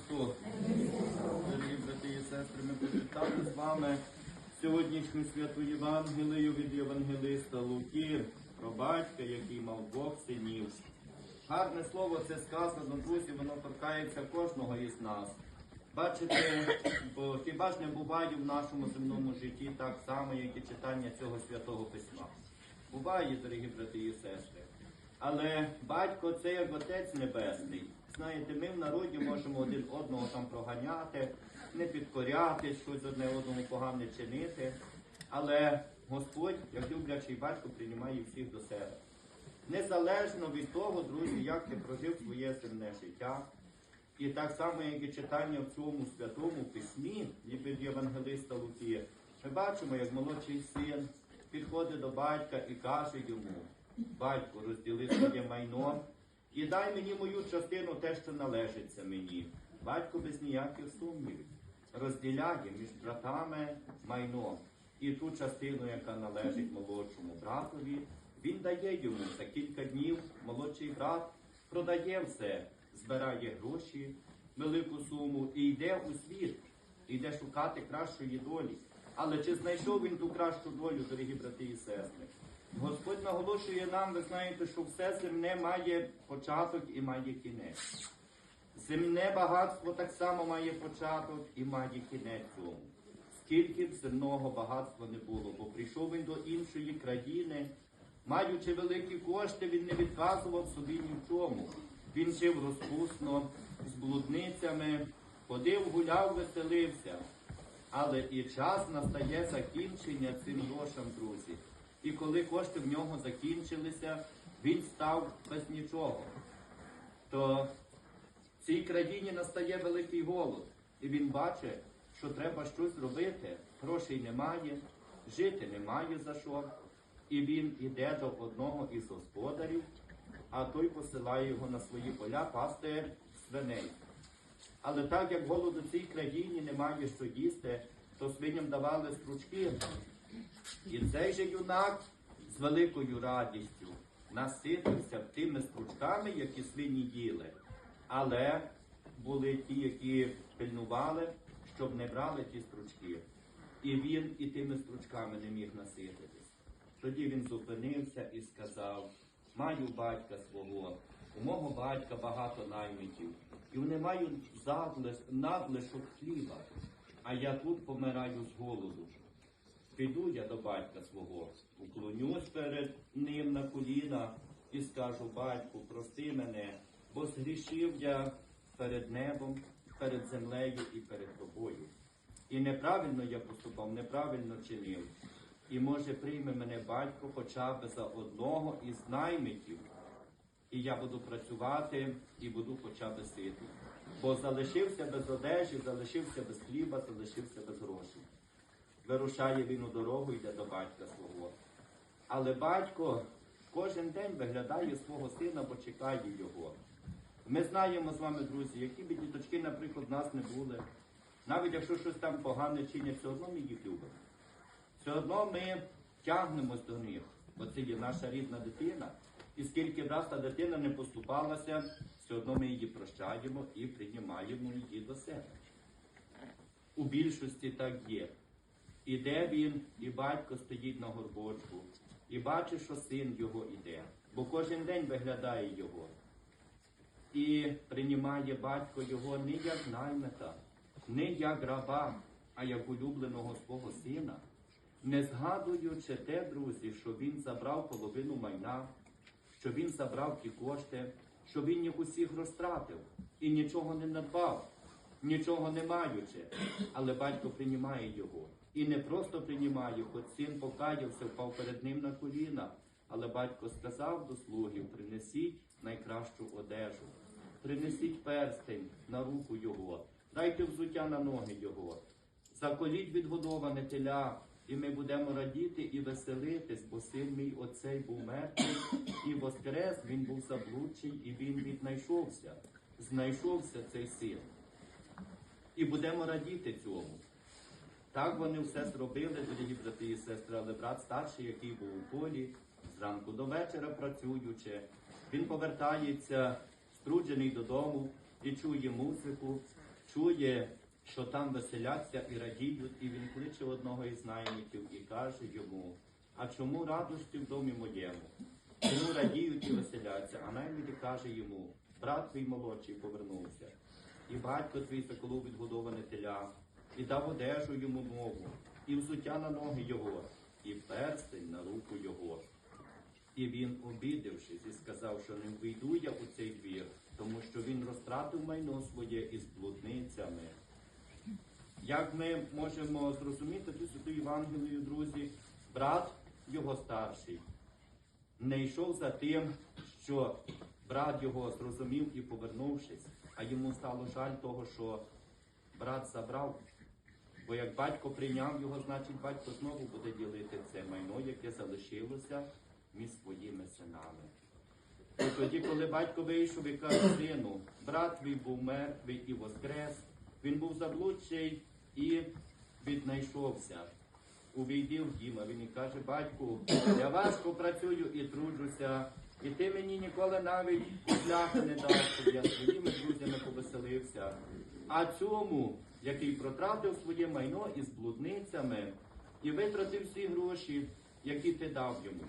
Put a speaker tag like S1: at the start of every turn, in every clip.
S1: Христу! Дорогі брати і сестри, ми прочитали з вами сьогоднішню святу Євангелію від Євангелиста Луки про батька, який мав двох синів. Гарне слово це сказано, друзі, воно торкається кожного із нас. Бачите, бо хіба ж не буває в нашому земному житті так само, як і читання цього святого письма. Буває, дорогі брати і сестри. Але батько це як отець небесний. Знаєте, ми в народі можемо один одного там проганяти, не підкоряти, щось одне одному погане чинити. Але Господь, як люблячий батько, приймає всіх до себе. Незалежно від того, друзі, як ти прожив своє земне життя. І так само, як і читання в цьому святому письмі від Євангелиста Луки, ми бачимо, як молодший син підходить до батька і каже йому, батько, розділи своє майно і дай мені мою частину те, що належиться мені. Батько без ніяких сумнівів розділяє між братами майно. І ту частину, яка належить молодшому братові, він дає йому за кілька днів молодший брат продає все, збирає гроші, велику суму і йде у світ, йде шукати кращої долі. Але чи знайшов він ту кращу долю, дорогі брати і сестри? Господь наголошує нам, ви знаєте, що все земне має початок і має кінець. Земне багатство так само має початок і має кінець. Скільки б земного багатства не було, бо прийшов він до іншої країни, маючи великі кошти, він не відказував собі ні в чому. Він жив розпусно, з блудницями, ходив, гуляв, веселився. Але і час настає закінчення цим грошам, друзі. І коли кошти в нього закінчилися, він став без нічого. То в цій країні настає великий голод, і він бачить, що треба щось робити. Грошей немає, жити немає за що. І він іде до одного із господарів, а той посилає його на свої поля пасти свиней. Але так як голод у цій країні немає що їсти, то свиням давали стручки. І цей же юнак з великою радістю наситився тими стручками, які свині їли. Але були ті, які пильнували, щоб не брали ті стручки. І він і тими стручками не міг насититись. Тоді він зупинився і сказав: Маю батька свого, у мого батька багато наймитів, і вони мають надлишок хліба, а я тут помираю з голоду. Піду я до батька свого, уклонюсь перед ним на коліна і скажу, батьку, прости мене, бо згрішив я перед небом, перед землею і перед тобою. І неправильно я поступав, неправильно чинив. І може прийме мене батько хоча б за одного із наймитів. І я буду працювати і буду хоча б сити. Бо залишився без одежі, залишився без хліба, залишився без грошей. Вирушає він у дорогу, йде до батька свого. Але батько кожен день виглядає свого сина, бо чекає його. Ми знаємо з вами, друзі, які б діточки, наприклад, нас не були. Навіть якщо щось там погане чинять, все одно ми їх любимо. Все одно ми тягнемось до них, бо це є наша рідна дитина. І скільки раз та дитина не поступалася, все одно ми її прощаємо і приймаємо її до себе. У більшості так є. Іде він, і батько стоїть на горбочку, і бачить, що син його іде, бо кожен день виглядає його. І приймає батько його не як наймита, не як раба, а як улюбленого свого сина, не згадуючи те, друзі, що він забрав половину майна, що він забрав ті кошти, що він їх усіх розтратив і нічого не надбав, нічого не маючи. Але батько приймає його. І не просто приймає, хоч син покаявся, впав перед ним на коліна. Але батько сказав до слугів: принесіть найкращу одежу, принесіть перстень на руку його, дайте взуття на ноги його, заколіть відгодоване теля, і ми будемо радіти і веселитись, бо син мій оцей був мертвий і воскрес, він був заблудший, і він віднайшовся. Знайшовся цей син. І будемо радіти цьому. Так вони все зробили, дорогі брати і сестри, але брат старший, який був у полі, зранку до вечора працюючи, він повертається струджений додому і чує музику, чує, що там веселяться і радіють, і він кличе одного із наймитів і каже йому, а чому радості в домі моєму? Чому радіють і веселяться? А наймиті каже йому, брат твій молодший повернувся, і батько твій соколу відгодоване теля, і дав одежу йому нову, і взуття на ноги його, і перстень на руку його. І він, обідавшись, і сказав, що не вийду я у цей двір, тому що він розтратив майно своє із блудницями. Як ми можемо зрозуміти цю святу Євангелію, друзі, брат його старший не йшов за тим, що брат його зрозумів і повернувшись, а йому стало жаль того, що брат забрав. Бо як батько прийняв його, значить батько знову буде ділити це майно, яке залишилося між своїми синами. І тоді, коли батько вийшов і каже сину, брат твій був мертвий і воскрес, він був заблудший і віднайшовся. Увійди в дім, а він і каже, батьку, я важко працюю і труджуся, і ти мені ніколи навіть шляхи не дав, щоб я своїми друзями повеселився. А цьому, який протратив своє майно із блудницями і витратив всі гроші, які ти дав йому.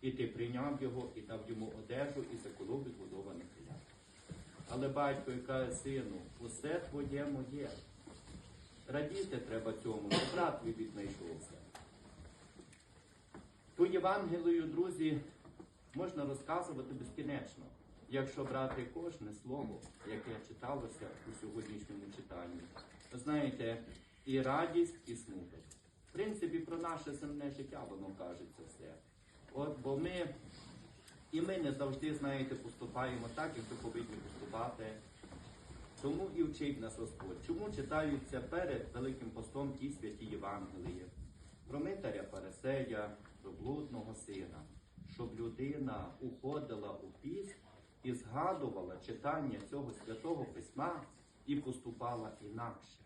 S1: І ти прийняв його і дав йому одежу і заколов відбудованих теля. Але батько і каже, сину, усе твоє моє. Радіти треба цьому, що брат твій віднайшовся. Ту Євангелію, друзі, можна розказувати безкінечно, якщо брати кожне слово, яке читалося у сьогоднішньому читанні. Знаєте, і радість, і смуток. В принципі, про наше земне життя воно кажеться все. От, бо ми і ми не завжди, знаєте, поступаємо так, як ми повинні поступати. Тому і вчить нас Господь. Чому читаються перед Великим постом ті святі Євангелії? Про митаря Фарисея, про блудного сина, щоб людина уходила згадувала читання цього святого письма і поступала інакше.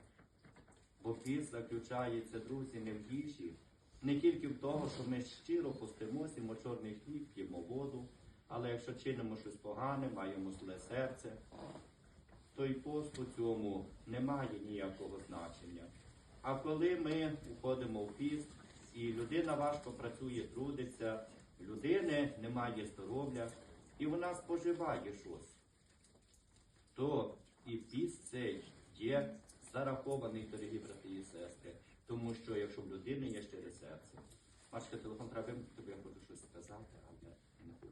S1: Бо піст заключається, друзі, не в їжі, не тільки в того, що ми щиро постимося, чорний хліб, п'ємо воду, але якщо чинимо щось погане, маємо зле серце, то й пост у цьому не має ніякого значення. А коли ми уходимо в піст, і людина важко працює, трудиться, людини немає здоров'я, і вона споживає щось, то і піс цей є зарахований, дорогі брати і сестри, тому що якщо в людини є щире серце, бачите, телефон треба, тобі я хочу щось сказати, але не хочу.